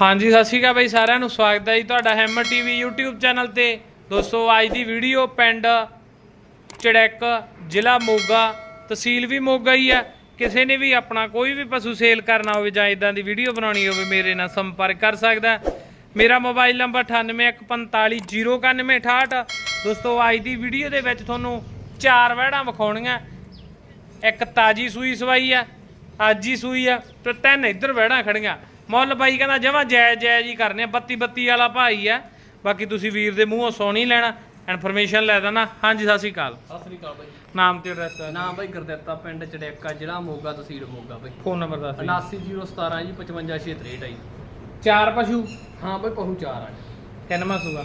ਹਾਂਜੀ, ਸਤਿ ਸ਼੍ਰੀ ਅਕਾਲ ਬਾਈ ਸਾਰਿਆਂ ਨੂੰ, ਸਵਾਗਤ ਹੈ ਜੀ ਤੁਹਾਡਾ ਹੈਮਰ ਟੀਵੀ YouTube ਚੈਨਲ ਤੇ। ਦੋਸਤੋ, ਅੱਜ ਦੀ ਵੀਡੀਓ ਪਿੰਡ ਚੜੈਕ, ਜ਼ਿਲ੍ਹਾ ਮੋਗਾ, ਤਹਿਸੀਲ ਵੀ ਮੋਗਾ ਹੀ ਹੈ। ਕਿਸੇ ਨੇ ਵੀ ਆਪਣਾ ਕੋਈ ਵੀ ਪਸ਼ੂ ਸੇਲ ਕਰਨਾ ਹੋਵੇ ਜਾਂ ਇਦਾਂ ਦੀ ਵੀਡੀਓ ਬਣਾਉਣੀ ਹੋਵੇ, ਮੇਰੇ ਨਾਲ ਸੰਪਰਕ ਕਰ ਸਕਦਾ ਮੇਰਾ ਮੋਬਾਈਲ ਨੰਬਰ 9814509168 ਦੋਸਤੋ, ਅੱਜ ਦੀ ਵੀਡੀਓ ਦੇ ਵਿੱਚ ਤੁਹਾਨੂੰ ਚਾਰ ਵਹਿੜਾਂ ਵਿਖਾਉਣੀਆਂ। ਇੱਕ ਤਾਜੀ ਸੂਈ ਸਵਾਈ ਆ ਅੱਜ ਹੀ ਸੂਈ ਆ ਤੇ ਤਿੰਨ ਇੱਧਰ ਵਹਿੜਾਂ ਖੜੀਆਂ ਮੁੱਲ ਬਾਈ ਕਹਿੰਦਾ ਜਮਾ ਜਾਇਜ਼ ਜਾਇਜ਼ ਹੀ ਕਰਨੇ ਆ 32 32 ਵਾਲਾ ਭਾਈ ਆ। ਬਾਕੀ ਤੁਸੀਂ ਵੀਰ ਦੇ ਮੂੰਹੋਂ ਸੋਣੀ ਲੈਣਾ ਇਨਫੋਰਮੇਸ਼ਨ ਲੈ ਦੇਣਾ ਹਾਂਜੀ ਸਤਿ ਸ਼੍ਰੀ ਅਕਾਲ। ਸਤਿ ਸ੍ਰੀ ਅਕਾਲ ਬਾਈ। ਨਾਮ ਤੇ ਐਡਰੈਸ ਨਾਮ ਬਾਈ ਗੁਰਦਿੱਤਾ ਪਿੰਡ ਚੜੇਕਾ ਜ਼ਿਲ੍ਹਾ ਮੋਗਾ ਤਹਿਸੀਲ ਮੋਗਾ ਬਾਈ। ਫੋਨ ਨੰਬਰ ਦੱਸ ਦਿਓ। 79017 ਜੀ 55663 ਆਈ ਚਾਰ ਪਸ਼ੂ? ਹਾਂ ਬਾਈ ਪਹੂ ਚਾਰ ਆ। ਕਿੰਨਵਾਂ ਸੂਆ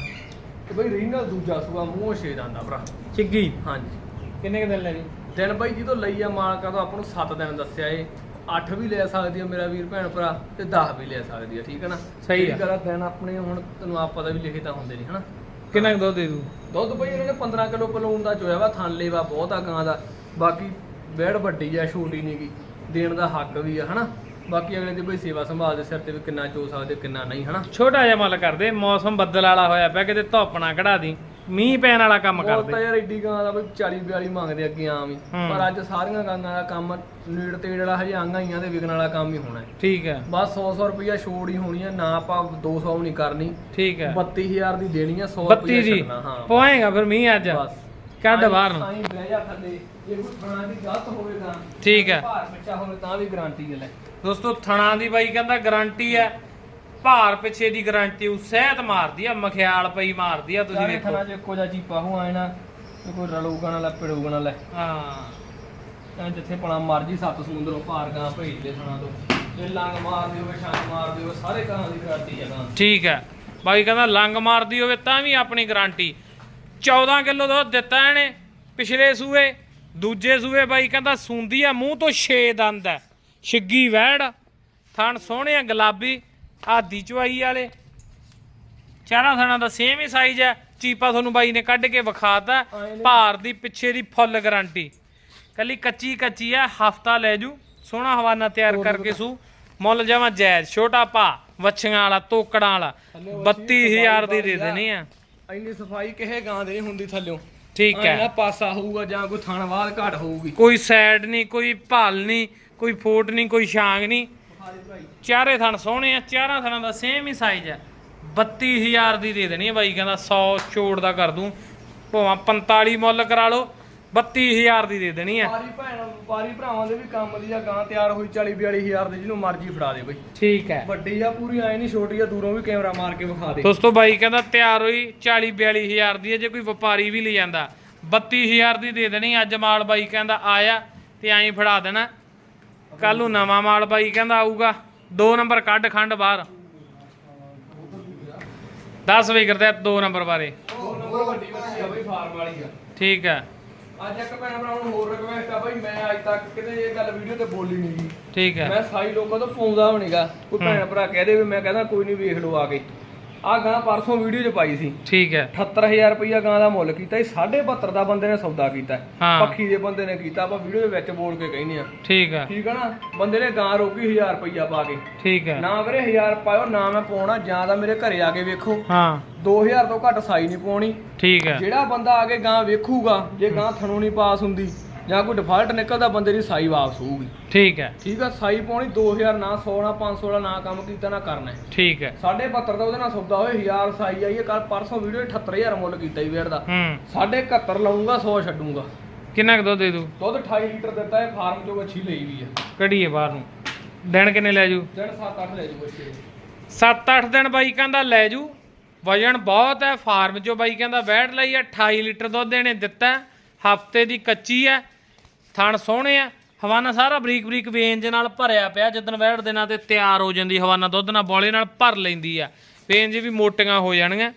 ਤੇ ਬਾਈ ਰੀਨਲ ਦੂਜਾ ਸੂਆ ਮੂੰਹ ਛੇ ਦੰਦਾ ਭਰਾ। ਚਿੱਗੀ? ਹਾਂਜੀ। ਕਿੰਨੇ ਕੁ ਦਿਨ ਲੈ ਜੀ ਦਿਨ ਬਾਈ ਜਦੋਂ ਲਈ ਆ ਮਾਲਕਾਂ ਤੋਂ ਆਪਾਂ ਨੂੰ 7 ਦਿਨ ਦੱਸਿਆ ਏ। 8 ਵੀ ਲੈ ਸਕਦੀ ਆ ਮੇਰਾ ਵੀਰ ਭੈਣ ਭਰਾ ਤੇ 10 ਵੀ ਲੈ ਸਕਦੀ ਆ ਠੀਕ ਹੈ ਨਾ? ਸਹੀ ਆ। ਦਿਨ ਆਪਣੇ ਹੁਣ ਤੈਨੂੰ ਆਪ ਪਤਾ ਵੀ ਲਿਖੇ ਤਾਂ ਹੁੰਦੇ ਨਹੀਂ ਹਨਾ? ਕਿੰਨਾ ਕੁ ਦੁੱਧ ਦੇ ਦੂ? ਦੁੱਧ ਬਈ ਇਹਨਾਂ ਨੇ 15 ਕਿਲੋ ਪਲੂਣ ਦਾ ਚੋਇਆ ਵਾ ਥਣ ਲੇਵਾ ਬਹੁਤ ਆ ਗਾਂ ਦਾ। ਬਾਕੀ ਬੈੜ ਵੱਡੀ ਆ ਛੋਟੀ ਨਹੀਂ ਗੀ। ਦੇਣ ਦਾ ਹੱਕ ਵੀ ਆ ਹਨਾ? ਬਾਕੀ ਅਗਲੇ ਦੀ ਬਈ ਸੇਵਾ ਸੰਭਾਲ ਦੇ ਸਿਰ ਤੇ ਵੀ ਕਿੰਨਾ ਚੋ ਸਕਦੇ ਕਿੰਨਾ ਨਹੀਂ ਹਨਾ? ਛੋਟਾ ਜਿਹਾ ਮੁੱਲ ਕਰਦੇ ਮੌਸਮ ਬੱਦਲ ਵਾਲਾ ਹੋਇਆ ਪਿਆ ਕਿਤੇ ਧੁੱਪ ਨਾ ਕਢਾ ਦੀ। ਮੀਂਹ ਪੈਣ ਵਾਲਾ ਕੰਮ ਉਹ ਤਾਂ ਕਰਦੇ ਯਾਰ ਐਡੀ ਗਾਂ ਦਾ ਬਈ 40 42 ਮੰਗਦੇ ਅੱਗੇ ਆਮ ਹੀ। ਹੂੰ। ਪਰ ਅੱਜ ਸਾਰੀਆਂ ਗਾਂਾਂ ਦਾ ਕੰਮ ਨੀੜ ਤੇੜ ਵਾਲਾ ਹਜੇ ਆਂਗਾ ਹੀ ਆ ਤੇ ਵਿਕਣ ਵਾਲਾ ਕੰਮ ਹੀ ਹੋਣਾ ਹੈ। ਠੀਕ ਹੈ। ਬਸ 100 100 ਰੁਪਈਆ ਛੋੜ ਹੀ ਹੋਣੀ ਆ ਨਾ ਆਪਾਂ 200 ਨਹੀਂ ਕਰਨੀ। ਠੀਕ ਹੈ। 32000 ਦੀ ਦੇਣੀ ਆ 100 32 ਰੁਪਈਆ ਦੀ ਛੱਡਣਾ ਹਾਂ। ਪਵਾਏਗਾ ਫਿਰ ਮੀਂਹ ਅੱਜ। ਬਸ। ਕੱਢ ਬਾਹਰ ਨੂੰ। ਸਾਈਂ ਬਹਿ ਜਾ ਥੱਲੇ। ਜੇ ਕੋਈ ਬਣਾ ਦੀ ਗਲਤ ਹੋਵੇਗਾ ਠੀਕ ਹੈ। ਭਾਰ ਬੱਚਾ ਹੋਵੇ ਤਾਂ ਵੀ ਗਾਰੰਟੀ ਹੈ ਲੈ। ਦੋਸਤੋ ਥਣਾ ਦੀ ਬਾਈ ਕਹਿੰਦਾ ਗਾਰੰਟੀ ਹੈ। ਭਾਰ ਪਿੱਛੇ ਦੀ ਗਾਰੰਟੀ ਉਹ ਸਹਿਤ ਮਾਰਦੀ ਆ ਮਖਿਆਲ ਪਈ ਮਾਰਦੀ ਆ ਤੁਸੀਂ ਵੇਖੋ। ਚ ਇੱਕੋ ਜਿਹਾ ਚੀਪਾ ਹੋ ਆਏ ਨਾ ਤੇ ਕੋਈ ਰਲੂਗਾ ਨਾ ਲੈ ਪਿੜੂਗਾ ਨਾ ਲੈ। ਹਾਂ। ਤਾਂ ਜਿੱਥੇ ਪਣਾ ਮਰਜ਼ੀ ਸੱਤ ਸਮੁੰਦਰੋਂ ਪਾਰ ਗਾਂ ਭੇਜ ਦੇ ਥਣਾ ਤੋਂ। ਜੇ ਲੰਗ ਮਾਰਦੇ ਹੋਵੇ ਛਾਂ ਮਾਰਦੇ ਹੋਵੇ ਸਾਰੇ ਗਾਂ ਦੀ ਗਾਰੰਟੀ ਹੈ ਗਾਂ ਠੀਕ ਹੈ। ਬਾਈ ਕਹਿੰਦਾ ਲੰਗ ਮਾਰਦੀ ਹੋਵੇ ਤਾਂ ਵੀ ਆਪਣੀ ਗਾਰੰਟੀ। 14 ਕਿਲੋ ਦੁੱਧ ਦਿੱਤਾ ਇਹਨੇ ਪਿਛਲੇ ਸੂਏ ਦੂਜੇ ਸੂਏ ਬਾਈ ਕਹਿੰਦਾ ਸੁੰਦੀ ਆ ਮੂੰਹ ਤੋਂ 6 ਦੰਦ ਹੈ। ਛਿੱਗੀ ਵਹਿੜ ਥਣ ਸੋਹਣੇ ਆ ਗੁਲਾਬੀ। ਆਦੀ ਚਵਾਈ ਵਾਲੇ। ਚਾਰਾਂ ਥਣਾਂ ਦਾ ਸੇਮ ਹੀ ਸਾਈਜ਼ ਹੈ। ਚੀਪਾ ਤੁਹਾਨੂੰ ਬਾਈ ਨੇ ਕੱਢ ਕੇ ਵਿਖਾਤਾ। ਭਾਰ ਦੀ ਪਿੱਛੇ ਦੀ ਫੁੱਲ ਗਾਰੰਟੀ ਕੱਲੀ ਕੱਚੀ ਕੱਚੀ ਆ ਹਫਤਾ ਲੈ ਜੂ। ਸੋਹਣਾ ਹਵਾਨਾ ਤਿਆਰ ਕਰਕੇ ਸੂ। ਮੁੱਲ ਜਮਾ ਜਾਇਜ਼। ਛੋਟਾ ਭਾ ਵੱਛੀਆਂ ਵਾਲਾ ਤੋਕੜਾਂ ਵਾਲਾ। 32000 ਦੀ ਦੇ ਦੇਣੀ ਆ। ਇੰਨੀ ਸਫ਼ਾਈ ਕਿਸੇ ਗਾਂ ਦੇ ਹੁੰਦੀ ਥੱਲਿਓਂ। ਠੀਕ ਐਂ ਨਾ ਹੈ ਪਾਸਾ ਹੋਊਗਾ ਜਾਂ ਕੋਈ ਥਣ ਬਾਅਦ ਘਟ ਹੋਊਗੀ। ਕੋਈ ਸਾਈਡ ਨਹੀਂ ਕੋਈ ਭਾਲ ਨਹੀਂ ਕੋਈ ਫੋਟ ਨਹੀਂ ਕੋਈ ਛਾਂਗ ਨਹੀਂ। ਚਾਰੇ ਥਣ ਸੋਹਣੇ ਆ ਚਾਰਾਂ ਥਣਾਂ ਦਾ ਸੇਮ ਹੀ ਸਾਈਜ਼ ਹੈ 32000 ਦੀ ਦੇ ਦੇਣੀ ਹੈ ਬਾਈ ਕਹਿੰਦਾ 100 ਛੋੜ ਦਾ ਕਰ ਦੂੰ। ਭਾਵੇਂ 45 ਮੁੱਲ ਕਰਾ ਲਓ 32000 ਦੀ ਦੇ ਦੇਣੀ ਹੈ ਵਪਾਰੀ ਭੈਣ ਭਰਾਵਾਂ ਦੇ ਵੀ ਕੰਮ ਦੀ ਆ ਗਾਂ ਤਿਆਰ ਹੋਈ 40 42000 ਦੇ ਜਿਹਨੂੰ ਮਰਜ਼ੀ ਫੜਾ ਦੇ ਬਈ। ਠੀਕ ਹੈ ਵੱਡੀ ਆ ਪੂਰੀ ਐ ਨਹੀਂ ਛੋਟੀ ਆ ਦੂਰੋਂ ਵੀ ਕੈਮਰਾ ਮਾਰ ਕੇ ਵਿਖਾ ਦੇ। ਦੋਸਤੋ ਬਾਈ ਕਹਿੰਦਾ ਤਿਆਰ ਹੋਈ 40 42000 ਦੀ ਹੈ ਜੇ ਕੋਈ ਵਪਾਰੀ ਵੀ ਲੈ ਜਾਂਦਾ। 32000 ਦੀ ਦੇ ਦੇਣੀ ਅੱਜ ਮਾਲ ਬਾਈ ਕਹਿੰਦਾ ਆਇਆ ਤੇ ਐਂ ਫੜਾ ਦੇਣਾ। ਕੱਲ ਨੂੰ ਨਵਾਂ ਮਾਲ ਬਾਈ ਕਹਿੰਦਾ ਆਊਗਾ। ਦੋ ਨੰਬਰ ਕੱਢ ਖੰਡ ਬਾਹਰ। 10 ਵੀ ਕਰਦੇ ਦੋ ਨੰਬਰ ਬਾਰੇ। ਉਹ ਨੰਬਰ ਵੱਡੀ ਵੱਡੀ ਆ ਬਈ ਫਾਰਮ ਵਾਲੀ ਆ ਠੀਕ ਹੈ। ਅੱਜ ਇੱਕ ਭੈਣ ਭਰਾ ਨੂੰ ਹੋਰ ਰਿਕਵੈਸਟ ਆ ਬਈ ਮੈਂ ਅੱਜ ਤੱਕ ਕਿਤੇ ਇਹ ਗੱਲ ਵੀਡੀਓ ਤੇ ਬੋਲੀ ਨਹੀਂ ਠੀਕ ਹੈ। ਮੈਂ ਸਾਈ ਲੋਕਾਂ ਤੋਂ ਪਾਉਂਦਾ ਹੋਣੇਗਾ ਕੋਈ ਭੈਣ ਭਰਾ ਕਹਦੇ ਵੀ ਮੈਂ ਕਹਿੰਦਾ ਕੋਈ ਨਹੀਂ ਵੇਖ ਲਓ ਆ ਕੇ। ਆ ਗਾਂ ਪਰਸੋਂ ਵੀਡੀਓ 'ਚ ਪਾਈ ਸੀ। ਠੀਕ ਹੈ। 78000 ਰੁਪਈਆ ਗਾਂ ਦਾ ਮੁੱਲ ਕੀਤਾ ਇਹ 72 ਦਾ ਬੰਦੇ ਨੇ ਸੌਦਾ ਕੀਤਾ ਹੈ। ਹਾਂ। ਪੱਖੀ ਦੇ ਬੰਦੇ ਨੇ ਕੀਤਾ। ਆਪਾਂ ਵੀਡੀਓ ਦੇ ਵਿੱਚ ਬੋਲ ਕੇ ਕਹਿੰਦੇ ਆ ਠੀਕ ਹੈ। ਠੀਕ ਆ ਨਾ? ਬੰਦੇ ਨੇ ਗਾਂ ਰੋਕੀ 1000 ਰੁਪਈਆ ਪਾ ਕੇ। ਠੀਕ ਹੈ। ਨਾ ਵੀਰੇ 1000 ਪਾਇਓ ਨਾ ਮੈਂ ਪਾਉਣਾ। ਜਾਂ ਤਾਂ ਮੇਰੇ ਘਰੇ ਆ ਕੇ ਵੇਖੋ। ਹਾਂ। 2000 ਤੋਂ ਘੱਟ ਸਾਈ ਨਹੀਂ ਪਾਉਣੀ। ਠੀਕ ਹੈ। ਜਿਹੜਾ ਬੰਦਾ ਆ ਕੇ ਗਾਂ ਵੇਖੂਗਾ ਜੇ ਗਾਂ ਥਣੋਂ ਨਹੀਂ ਪਾਸ ਹੁੰਦੀ। ਜਾਂ ਕੋਈ ਡਿਫਾਲਟ ਨਿਕਲਦਾ ਬੰਦੇ ਦੀ ਸਾਈ ਵਾਪਸ ਹੋਊਗੀ। ਠੀਕ ਹੈ। ਠੀਕ ਆ ਸਾਈ ਪਾਉਣੀ 2000 ਨਾ 100 ਨਾ 500 ਦਾ ਨਾ ਕੰਮ ਕੀਤਾ ਨਾ ਕਰਨਾ ਹੈ। ਠੀਕ ਹੈ। ਸਾਢੇ 72 ਦਾ ਉਹਦੇ ਨਾਲ ਸੌਦਾ ਹੋਏ 1000 ਸਾਈ ਆਈ ਹੈ ਕੱਲ ਪਰਸੋਂ ਵੀਡੀਓ 78000 ਮੁੱਲ ਕੀਤਾ ਹੀ ਵੇੜ ਦਾ। ਹੂੰ। ਸਾਢੇ 71 ਲਾਉਂਗਾ 100 ਛੱਡੂਗਾ। ਕਿੰਨਾ ਕੁ ਦੁੱਧ ਦੇ ਦੂ? ਦੁੱਧ 28 ਲੀਟਰ ਦਿੱਤਾ ਹੈ ਫਾਰਮ ਚੋਂ ਮੱਛੀ ਲਈ ਵੀ ਹੈ। ਕਢੀਏ ਬਾਹਰ ਨੂੰ। ਦਿਨ ਕਿੰਨੇ ਲੈ ਜੂ? ਦਿਨ 7-8 ਲੈ ਜੂ ਬੱਚੇ। 7-8 ਦਿਨ ਬਾਈ ਕਹਿੰਦਾ ਲੈ ਜੂ। ਵਜਨ ਬਹੁਤ ਹੈ ਫਾਰਮ ਚੋਂ ਬਾਈ ਕਹਿੰਦਾ ਵੈੜ ਲਈ ਹੈ 28 ਲੀਟਰ ਦੁੱਧ ਇਹਨੇ ਦਿੱਤਾ ਹਫ਼ਤੇ ਦੀ ਕੱਚੀ ਹੈ ਥਣ ਸੋਹਣੇ ਆ। ਹਵਾਨਾ ਸਾਰਾ ਬਰੀਕ ਬਰੀਕ ਵੇਂਜ ਨਾਲ ਭਰਿਆ ਪਿਆ। ਜਦੋਂ ਵੈੜ ਦੇ ਨਾਲ ਤੇ ਤਿਆਰ ਹੋ ਜਾਂਦੀ ਹਵਾਨਾ ਦੁੱਧ ਨਾਲ ਬੋਲੇ ਨਾਲ ਭਰ ਲੈਂਦੀ ਆ। ਵੇਂਜ ਵੀ ਮੋਟੀਆਂ ਹੋ ਜਾਣਗੀਆਂ।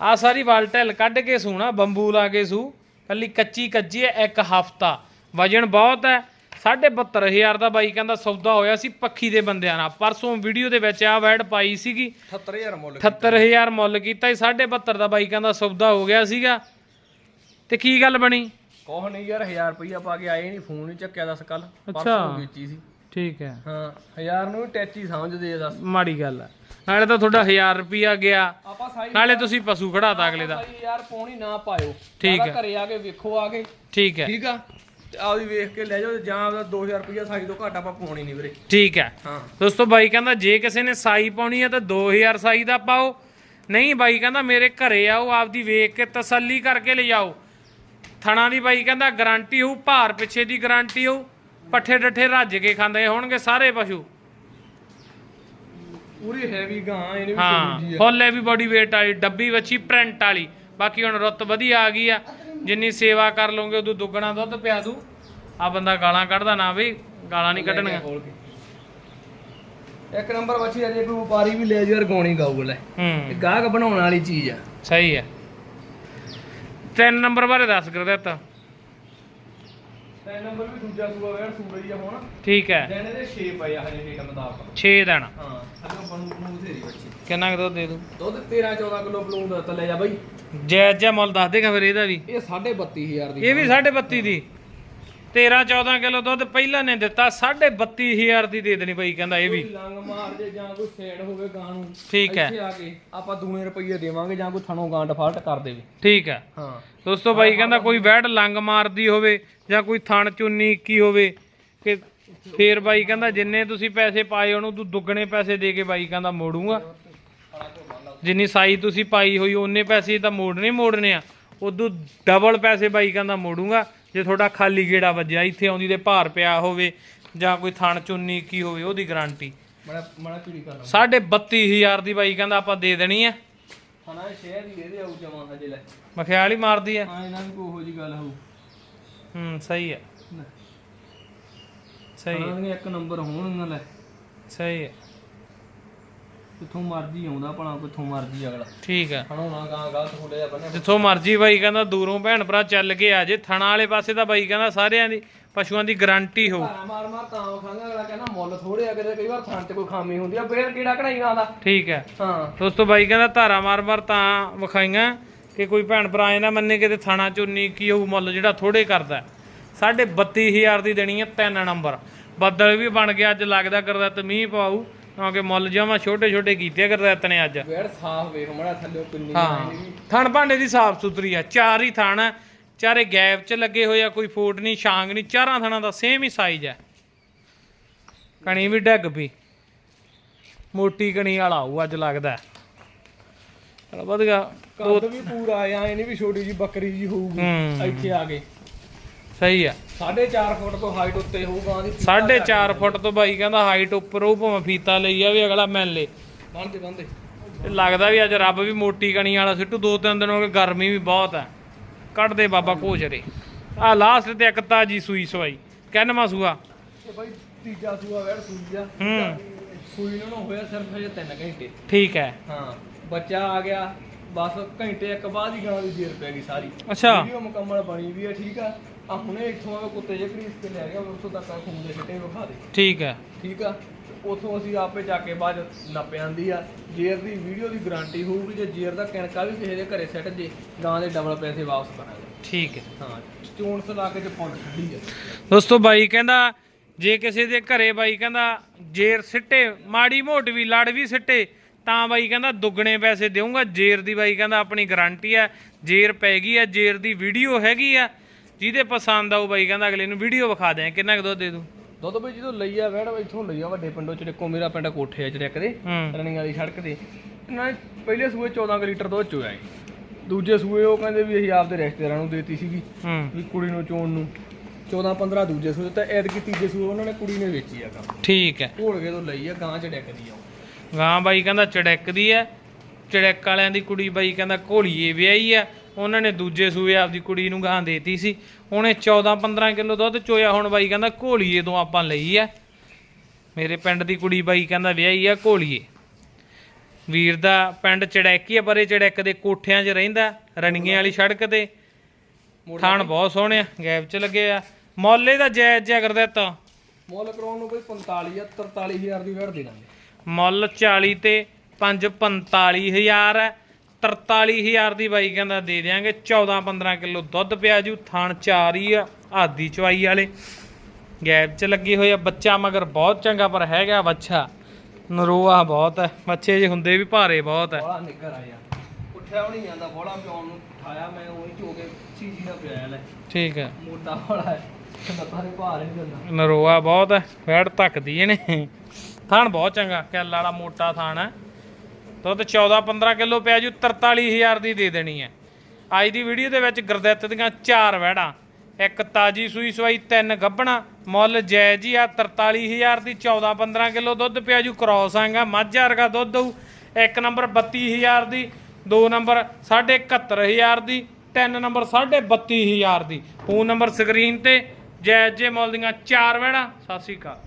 ਆ ਸਾਰੀ ਵਾਲ ਢਿੱਲ ਕੱਢ ਕੇ ਸੂਣਾ ਬੰਬੂ ਲਾ ਕੇ ਸੂ। ਕੱਲੀ ਕੱਚੀ ਕੱਚੀ ਹੈ ਇੱਕ ਹਫਤਾ। ਵਜਨ ਬਹੁਤ ਹੈ 72000 ਦਾ ਬਾਈ ਕਹਿੰਦਾ ਸੌਦਾ ਹੋਇਆ ਸੀ ਪੱਖੀ ਦੇ ਬੰਦਿਆਂ ਨਾਲ। ਪਰਸੋਂ ਵੀਡੀਓ ਦੇ ਵਿੱਚ ਆ ਵੈਡ ਪਾਈ ਸੀਗੀ। 78000 ਮੁੱਲ 78000 ਮੁੱਲ ਕੀਤਾ ਸੀ। 7.5 ਦਾ ਬਾਈ ਕਹਿੰਦਾ ਸੌਦਾ ਹੋ ਗਿਆ ਸੀਗਾ। ਤੇ ਕੀ ਗੱਲ ਬਣੀ? ਕੋਹ ਨਹੀਂ ਯਾਰ 1000 ਰੁਪਈਆ ਪਾ ਕੇ ਆਏ ਨਹੀਂ ਫੋਨ ਨਹੀਂ ਚੱਕਿਆ ਦੱਸ ਕੱਲ। ਪਰਸੋਂ ਵੇਚੀ ਸੀ। ਠੀਕ ਹੈ। ਹਾਂ 1000 ਨੂੰ ਟੈਚੀ ਸਮਝਦੇ ਆ ਦੱਸ। ਮਾੜੀ ਗੱਲ ਹੈ। ਨਾਲੇ ਤਾਂ ਤੁਹਾਡਾ 1000 ਰੁਪਿਆ ਗਿਆ। ਨਾਲੇ ਤੁਸੀਂ ਪਸ਼ੂ ਖੜਾਤਾ ਅਗਲੇ ਦਾ। ਯਾਰ ਪੌਣੀ ਨਾ ਪਾਇਓ। ਠੀਕ ਹੈ। ਘਰੇ ਆ ਕੇ ਵੇਖੋ ਆ ਕੇ। ਠੀਕ ਹੈ। ਠੀਕ ਆ? ਤੇ ਆਪਦੀ ਵੇਖ ਕੇ ਲੈ ਜਾਓ ਜਾਂ ਆਪਦਾ 2000 ਰੁਪਇਆ ਸਾਈ ਤੋਂ ਘੱਟ ਆਪਾਂ ਪਾਉਣੀ ਨਹੀਂ ਵੀਰੇ। ਠੀਕ ਹੈ। ਹਾਂ। ਦੋਸਤੋ ਬਾਈ ਕਹਿੰਦਾ ਜੇ ਕਿਸੇ ਨੇ ਸਾਈ ਪਾਉਣੀ ਹੈ ਤਾਂ 2000 ਸਾਈ ਦਾ ਪਾਓ। ਨਹੀਂ ਬਾਈ ਕਹਿੰਦਾ ਮੇਰੇ ਘਰੇ ਆਓ ਆਪਦੀ ਵੇਖ ਕੇ ਤਸੱਲੀ ਕਰਕੇ ਲਿਜਾਓ। ਥਣਾ ਦੀ ਬਾਈ ਕਹਿੰਦਾ ਗਾਰੰਟੀ ਹੋਊ ਭਾਰ ਪਿੱਛੇ ਦੀ ਗਾਰੰਟੀ ਹੋਊ ਪੱਠੇ ਡੱਠੇ ਰੱਜ ਕੇ ਖਾਂਦੇ ਹੋਣਗੇ ਸਾਰੇ ਪਸ਼ੂ। ਪੂਰੀ ਹੈਵੀ ਗਾਂ ਇਹਨੇ ਵੀ ਹਾਂ ਫੁੱਲ ਹੈਵੀ ਬੋਡੀ weight ਵਾਲੀ ਡੱਬੀ ਵੱਛੀ ਪ੍ਰਿੰਟ ਵਾਲੀ। ਬਾਕੀ ਹੁਣ ਰੁੱਤ ਵਧੀਆ ਆ ਗਈ ਆ। ਜਿੰਨੀ ਸੇਵਾ ਕਰ ਲਓਗੇ ਉਦੋਂ ਦੁੱਗਣਾ ਦੁੱਧ ਪਿਆ ਦੂ। ਆ ਬੰਦਾ ਗਾਲਾਂ ਕੱਢਦਾ ਨਾ ਬਈ ਗਾਲਾਂ ਨਹੀਂ ਕੱਢਣੀਆਂ। ਇੱਕ ਨੰਬਰ ਬੱਚੀ ਅਜੇ ਕੋਈ ਵਪਾਰੀ ਵੀ ਲੈ ਜਾ ਗਾਉਣੀ ਗਾਊ ਲੈ ਇਹ ਹੂੰ ਗਾਹਕ ਬਣਾਉਣ ਵਾਲੀ ਚੀਜ਼ ਆ। ਸਹੀ ਹੈ ਤਿੰਨ ਨੰਬਰ ਬਾਰੇ ਦੱਸ ਕਰ ਦਿੱਤਾ। ਤਿੰਨ ਨੰਬਰ ਵੀ ਦੂਜਾ ਸੂਆ ਵੇੜ ਸੂਰਜ ਆ ਹੁਣ। ਠੀਕ ਹੈ। ਦਿਨ ਦੇ 6 ਪਏ ਆ ਹਜੇ ਡੇਟ ਮੁਤਾਬਕ। 6 ਦਿਨ। ਹਾਂ ਹਲੋ ਬਣੂ ਬਣੂ ਤੇਰੀ ਬੱਚੀ। ਕਿੰਨਾ ਕੁ ਦੁੱਧ ਦੇ ਦੂ ਦੁੱਧ 13 14 ਕਿਲੋ ਬਲੂਨ ਦਾ ਤਾਂ ਲੈ ਜਾ ਬਾਈ। ਜਾਇਜ਼ ਜਿਹਾ ਮੁੱਲ ਦੱਸ ਦੇਗਾ ਫਿਰ ਇਹਦਾ ਵੀ। ਇਹ 32500 ਦੀ ਇਹ ਵੀ 32.5 ਦੀ। 13 14 ਕਿਲੋ ਦੁੱਧ ਪਹਿਲਾਂ ਨੇ ਦਿੱਤਾ 32500 ਦੀ ਦੇ ਦੇਣੀ ਬਈ ਕਹਿੰਦਾ ਇਹ ਵੀ। ਲੰਗ ਮਾਰ ਜੇ ਜਾਂ ਕੋਈ ਸੇਡ ਹੋਵੇ ਗਾਂ ਨੂੰ ਠੀਕ ਹੈ। ਇੱਥੇ ਆ ਕੇ ਆਪਾਂ ਦੂਨੇ ਰੁਪਈਏ ਦੇਵਾਂਗੇ ਜਾਂ ਕੋਈ ਥਣੋਂ ਗਾਂ ਡਿਫਾਲਟ ਕਰ ਦੇਵੇ। ਠੀਕ ਹੈ। ਹਾਂ। ਦੋਸਤੋ ਬਾਈ ਕਹਿੰਦਾ ਕੋਈ ਵੈੜ ਲੰਗ ਮਾਰਦੀ ਹੋਵੇ ਜਾਂ ਕੋਈ ਥਣ ਚੁੰਨੀ ਕੀ ਹੋਵੇ ਕਿ ਫੇਰ ਬਾਈ ਕਹਿੰਦਾ ਜਿੰਨੇ ਤੁਸੀਂ ਪੈਸੇ ਪਾਏ ਉਹਨੂੰ ਤੂੰ ਦੁੱਗਣੇ ਪੈਸੇ ਦੇ ਕੇ ਬਾਈ ਕਹਿੰਦਾ ਮੋੜੂਗਾ। ਜਿੰਨੀ ਸਾਈ ਤੁਸੀਂ ਪਾਈ ਹੋਈ ਉਹਨੇ ਪੈਸੇ ਤਾਂ ਮੋੜਨੇ ਮੋੜਨੇ ਆ। ਉਦੋਂ ਡਬਲ ਪੈਸੇ ਬਾਈ ਕਹਿੰਦਾ ਮੋੜੂਗਾ। ਜੇ ਤੁਹਾਡਾ ਖਾਲੀ ਗੇੜਾ ਵੱਜਿਆ ਇੱਥੇ ਆਉਂਦੀ ਤੇ ਭਾਰ ਪਿਆ ਹੋਵੇ ਜਾਂ ਕੋਈ ਥਣ ਚੁੰਨੀ ਕੀ ਹੋਵੇ ਉਹਦੀ ਗਾਰੰਟੀ। ਮੜਾ ਮੜਾ ਪੀੜੀ ਕਰ ਲਾ ਸਾਢੇ 32000 ਦੀ ਬਾਈ ਕਹਿੰਦਾ ਆਪਾਂ ਦੇ ਦੇਣੀ ਆ। ਹਨਾ ਸ਼ਹਿਰ ਦੀ ਇਹਦੇ ਆਉ ਜਮਾ ਹਜੇ ਲੈ। ਮਖਿਆਲ ਹੀ ਮਾਰਦੀ ਆ। ਹਾਂ ਇਹਨਾਂ ਦੀ ਕੋਈ ਉਹੋ ਜੀ ਗੱਲ ਹੋਊ। ਹੂੰ ਸਹੀ ਹੈ ਸਹੀ ਹੈ ਹਾਂ ਇੱਕ ਨੰਬਰ ਹੋਣਗੀਆਂ ਲੈ। ਸਹੀ ਹੈ ਕਿੱਥੋਂ ਮਰਜ਼ੀ ਆਉਂਦਾ ਭਲਾ ਕਿੱਥੋਂ ਮਰਜ਼ੀ ਅਗਲਾ। ਠੀਕ ਹੈ ਹਣਾਉਣਾ ਗਾਂ ਗਲਤ ਥੋੜਾ ਜਿਹਾ ਬੰਨੇ। ਜਿੱਥੋਂ ਮਰਜ਼ੀ ਬਾਈ ਕਹਿੰਦਾ ਦੂਰੋਂ ਭੈਣ ਭਰਾ ਚੱਲ ਕੇ ਆ ਜੇ ਥਣਾ ਵਾਲੇ ਪਾਸੇ ਤਾਂ ਬਾਈ ਕਹਿੰਦਾ ਸਾਰਿਆਂ ਦੀ ਪਸ਼ੂਆਂ ਦੀ ਗਾਰੰਟੀ ਭਾਰਾ ਮਾਰ ਮਾਰ ਤਾਂ ਖਾਂਗਾ ਅਗਲਾ ਕਹਿੰਦਾ ਮੁੱਲ ਥੋੜੇ ਆ ਕਿਤੇ ਕਈ ਵਾਰ ਥਾਂ ਤੇ ਕੋਈ ਖਾਮੀ ਹੁੰਦੀ ਆ ਫੇਰ ਕਿਹੜਾ ਕਢਾਈ ਗਾਂ ਦਾ? ਤੇ ਠੀਕ ਹੈ ਹਾਂ। ਦੋਸਤੋ ਬਾਈ ਕਹਿੰਦਾ ਧਾਰਾ ਮਾਰ ਮਾਰ ਤਾਂ ਵਿਖਾਈਆਂ ਕਿ ਕੋਈ ਭੈਣ ਭਰਾ ਇਹ ਨਾ ਮੰਨੇ ਕਿ ਤੇ ਥਾਣਾ ਚੋਂ ਕੀ ਹੋਊ ਮੁੱਲ ਜਿਹੜਾ ਥੋੜੇ ਕਰਦਾ। ਸਾਢੇ 32000 ਦੀ ਦੇਣੀ ਹੈ ਤਿੰਨ ਨੰਬਰ। ਬੱਦਲ ਵੀ ਬਣ ਗਿਆ ਅੱਜ ਲੱਗਦਾ ਕਰਦਾ ਤੇ ਮੀਂਹ ਪਾਊ। ਕਿਉਂਕਿ ਮੁੱਲ ਜਮਾ ਛੋਟੇ ਛੋਟੇ ਕੀਤੇ ਕਰਦਾ ਨੇ ਅੱਜ। ਵੇੜ ਸਾਫ਼ ਵੇਖ ਮੜਾ ਥੱਲੇ ਕਿੰਨੀ ਹਾਂ। ਥਣ ਭਾਂਡੇ ਦੀ ਸਾਫ਼ ਸੁਥਰੀ ਆ ਚਾਰ ਹੀ ਥਣ ਆ। ਚਾਰੇ ਗੈਪ ਚ ਲੱਗੇ ਹੋਏ ਆ ਕੋਈ ਫੋਟ ਨਹੀਂ ਛਾਂਗ ਨਹੀਂ ਚਾਰਾਂ ਥਣਾਂ ਦਾ ਸੇਮ ਹੀ ਸਾਈਜ਼ ਹੈ ਕਣੀ ਵੀ ਡੱਗ ਪਈ। ਮੋਟੀ ਕਣੀ ਵਾਲਾ ਆਊ ਅੱਜ ਲੱਗਦਾ। ਚਲ ਵਧੀਆ। ਕੱਦ ਵੀ ਪੂਰਾ ਆ ਐ ਨਹੀਂ ਵੀ ਛੋਟੀ ਜੀ ਬੱਕਰੀ ਜੀ ਹੋਊਗੀ ਇੱਥੇ ਆ ਕੇ। ਸਹੀ ਆ। 4.5 ਫੁੱਟ ਤੋਂ ਹਾਈਟ ਉੱਤੇ ਹੋਊ ਗਾਂ ਦੀ ਸਾਢੇ 4 ਫੁੱਟ ਤੋਂ ਬਾਈ ਕਹਿੰਦਾ ਹਾਈਟ ਉੱਪਰ ਉਹ ਭਾਵੇਂ ਫੀਤਾ ਲਈ ਆ ਵੀ ਅਗਲਾ ਮਿਲ ਲੇ। ਬੰਦੇ ਬੰਦੇ ਲੱਗਦਾ ਵੀ ਅੱਜ ਰੱਬ ਵੀ ਮੋਟੀ ਕਣੀ ਵਾਲਾ ਸਿੱਟੂ ਦੋ ਤਿੰਨ ਦਿਨ ਹੋ ਗਏ ਗਰਮੀ ਵੀ ਬਹੁਤ ਹੈ ਕੱਢ ਦੇ ਬਾਬਾ ਕੋਚਰੇ ਆ ਲਾਸਟ ਤੇ ਇੱਕ ਤਾਜੀ ਸੂਈ ਸਵਾਈ। ਕਹਿਨਵਾ ਸੂਆ? ਬਾਈ ਤੀਜਾ ਸੂਆ ਵੇੜ ਸੂਈ ਆ। ਹੂੰ। ਸੂਈ ਨੂੰ ਨਾ ਹੋਇਆ ਸਿਰਫ ਹਜੇ 3 ਘੰਟੇ। ਠੀਕ ਹੈ। ਹਾਂ ਬੱਚਾ ਆ ਗਿਆ। ਬਸ ਘੰਟੇ ਇੱਕ ਬਾਅਦ ਹੀ ਗਾਂ ਦੀ ਜੇਰ ਪੈ ਗਈ ਸਾਰੀ। ਅੱਛਾ। ਵੀਡੀਓ ਮੁਕੰਮਲ ਬਣੀ ਵੀ ਹੈ ਠੀਕ ਆ। ਆ ਹੁਣੇ ਇੱਥੋਂ ਆ ਕੁੱਤੇ ਜੇ ਘਰੀਸ ਕੇ ਲੈ ਗਿਆ ਉੱਥੋਂ ਤੱਕ ਆ ਖੂਨ ਦੇ ਛਿੱਟੇ ਵਿਖਾ ਦੇ। ਠੀਕ ਹੈ। ਠੀਕ ਆ? ਉਥੋਂ ਅਸੀਂ ਆਪੇ ਜਾ ਕੇ ਬਾਅਦ ਨੱਪ ਜਾਂਦੀ ਆ। ਜੇਰ ਦੀ ਵੀਡੀਓ ਦੀ ਗਾਰੰਟੀ ਹੋਊਗੀ ਜੇ ਜੇਰ ਦਾ ਕਣਕਾ ਵੀ ਕਿਸੇ ਦੇ ਘਰੇ ਸੈੱਟ ਜੇ ਗਾਂ ਦੇ ਡਬਲ ਪੈਸੇ ਵਾਪਸ ਕਰਾਂਗੇ ਠੀਕ ਹੈ। ਹਾਂ ਚੋਣ ਸਲਾਕੇ ਚ ਪੁੰਡ ਛੱਡੀ ਆ। ਦੋਸਤੋ ਬਾਈ ਕਹਿੰਦਾ ਜੇ ਕਿਸੇ ਦੇ ਘਰੇ ਬਾਈ ਕਹਿੰਦਾ ਜੇਰ ਸਿੱਟੇ ਮਾੜੀ ਮੋਟ ਵੀ ਲੜ ਵੀ ਸਿੱਟੇ ਤਾਂ ਬਾਈ ਕਹਿੰਦਾ ਦੁੱਗਣੇ ਪੈਸੇ ਦੇਊਂਗਾ ਜੇਰ ਦੀ ਬਾਈ ਕਹਿੰਦਾ ਆਪਣੀ ਗਾਰੰਟੀ ਹੈ ਜੇਰ ਪੈ ਗਈ ਹੈ ਜੇਰ ਦੀ ਵੀਡੀਓ ਹੈਗੀ ਆ ਜਿਹਦੇ ਪਸੰਦ ਆਊ ਬਾਈ ਕਹਿੰਦਾ ਅਗਲੇ ਨੂੰ ਵੀਡੀਓ ਵਿਖਾ ਦੇ ਕਿੰਨਾ ਕੁ ਦੁੱਧ ਦੇ ਦੂੰ? ਦੁੱਧ ਬਈ ਜਦੋਂ ਲਈ ਆ ਵੈੜ ਇੱਥੋਂ ਲਈ ਆ ਵੱਡੇ ਪਿੰਡੋਂ ਚੜੇਕੋ ਮੇਰਾ ਪਿੰਡ ਕੋਠੇ ਆ ਚੜੇਕ ਦੇ ਹੂੰ। ਰਣਿੰਗ ਵਾਲੀ ਸੜਕ ਤੇ। ਨੇ ਪਹਿਲੇ ਸੂਏ 14 ਕੁ ਲੀਟਰ ਦੁੱਧ ਚੋਇਆ ਏ ਦੂਜੇ ਸੂਏ ਉਹ ਕਹਿੰਦੇ ਵੀ ਅਸੀਂ ਆਪਦੇ ਰਿਸ਼ਤੇਦਾਰਾਂ ਨੂੰ ਦੇਤੀ ਸੀਗੀ ਵੀ ਕੁੜੀ ਨੂੰ ਚੋਣ ਨੂੰ। 14 15 ਦੂਜੇ ਸੂਏ ਤਾਂ ਐਤਕੀ ਤੀਜੇ ਸੂਏ ਉਹਨਾਂ ਨੇ ਕੁੜੀ ਨੇ ਵੇਚੀ ਆ ਗਾਂ ਠੀਕ ਹੈ। ਘੋਲ ਕੇ ਤੋਂ ਲਈ ਆ ਗਾਂ ਚੜੇਕਦੀ ਆ ਉਹ। ਗਾਂ ਬਾਈ ਕਹਿੰਦਾ ਚੜੈਕਦੀ ਐ ਚੜੈਕ ਵਾਲਿਆਂ ਦੀ ਕੁੜੀ ਬਾਈ ਕਹਿੰਦਾ ਘੋਲੀਏ ਵਿਆਹੀ ਆ ਉਹਨਾਂ ਨੇ ਦੂਜੇ ਸੂਏ ਆਪਦੀ ਕੁੜੀ ਨੂੰ ਗਾਂ ਦੇਤੀ ਸੀ। ਉਹਨੇ 14 15 ਕਿਲੋ ਦੁੱਧ ਚੋਇਆ ਹੁਣ ਬਾਈ ਕਹਿੰਦਾ ਘੋਲੀਏ ਤੋਂ ਆਪਾਂ ਲਈ ਆ ਮੇਰੇ ਪਿੰਡ ਦੀ ਕੁੜੀ ਬਾਈ ਕਹਿੰਦਾ ਵਿਆਹੀ ਆ ਘੋਲੀਏ। ਵੀਰ ਦਾ ਪਿੰਡ ਚੜੈਕੀ ਆ ਪਰੇ ਚੜੈਕ ਦੇ ਕੋਠਿਆਂ 'ਚ ਰਹਿੰਦਾ ਰਣੀਏ ਵਾਲੀ ਸੜਕ ਤੇ। ਥਾਣ ਬਹੁਤ ਸੋਹਣੇ ਆ ਗੈਪ 'ਚ ਲੱਗੇ ਆ। ਮੌਲੇ ਦਾ ਜਾਇਜ਼ ਜਿਆ ਕਰ ਦਿੱਤਾ ਮੁੱਲ ਕਰਾਉਣ ਨੂੰ ਬਈ 45 ਆ 43000 ਦੀ ਵੈੜ ਦੇ ਦਾਂਗੇ। ਮੁੱਲ 40 ਤੇ 5 45000 ਹੈ। 43000 ਦੀ ਬਾਈ ਕਹਿੰਦਾ ਦੇ ਦਿਆਂਗੇ। 14 15 ਕਿਲੋ ਦੁੱਧ ਪਿਆ ਜੂ ਥਣ ਚਾਰ ਹੀ ਆ ਆਦੀ ਚਵਾਈ ਵਾਲੇ। ਗੈਪ 'ਚ ਲੱਗੀ ਹੋਈ ਆ ਬੱਚਾ ਮਗਰ ਬਹੁਤ ਚੰਗਾ ਪਰ ਹੈਗਾ ਬੱਚਾ ਨਰੋਆ ਬਹੁਤ ਹੈ ਬੱਚੇ ਜੇ ਹੁੰਦੇ ਵੀ ਭਾਰੇ ਬਹੁਤ ਹੈ। ਬੋਲਾ ਨਿੱਕਰ ਆ ਯਾਰ। ਉੱਠਿਆ ਵੀ ਨਹੀਂ ਜਾਂਦਾ ਬੋਲਾ ਪਿਆਉਣ ਨੂੰ ਉਠਾਇਆ ਮੈਂ ਉਹੀ ਚੋ ਕੇ ਚੀਜੀ ਨਾਲ ਪਿਆਇਆ ਲੈ ਠੀਕ ਹੈ। ਮੋਟਾ ਬੋਲਾ ਹੈ ਦੇ ਨਰੋਆ ਬਹੁਤ ਹੈ ਫੈਟ ਧੱਕਦੀ ਇਹਨੇ। ਥਾਣ ਬਹੁਤ ਚੰਗਾ ਕਿੱਲ ਵਾਲਾ ਮੋਟਾ ਥਾਣ ਹੈ। ਦੁੱਧ 14 15 ਕਿਲੋ ਪਿਆ ਜੂ 43000 ਦੀ ਦੇ ਦੇਣੀ ਹੈ। ਅੱਜ ਦੀ ਵੀਡੀਓ ਦੇ ਵਿੱਚ ਗੁਰਦਿੱਤ ਦੀਆਂ ਚਾਰ ਵਹਿੜਾਂ, ਇੱਕ ਤਾਜੀ ਸੂਈ ਸਵਾਈ, ਤਿੰਨ ਗੱਭਣਾ, ਮੁੱਲ ਜਾਇਜ਼ ਹੀ ਆ 43000 ਦੀ 14 15 ਕਿਲੋ ਦੁੱਧ ਪਿਆ ਜੂ ਕ੍ਰੋਸ ਆਂਗਾ ਮਾਝਾ ਵਰਗਾ ਦੁੱਧ ਦਊ ਇੱਕ ਨੰਬਰ 32000 ਦੀ, ਦੋ ਨੰਬਰ 71000 ਦੀ, ਤਿੰਨ ਨੰਬਰ 32000 ਦੀ। ਫੋਨ ਨੰਬਰ ਸਕਰੀਨ ਤੇ, ਜਾਇਜ਼ ਜੇ ਮੁੱਲ ਦੀਆਂ ਚਾਰ ਵਹਿੜਾਂ, ਸਤਿ ਸ਼੍ਰੀ ਅਕਾਲ।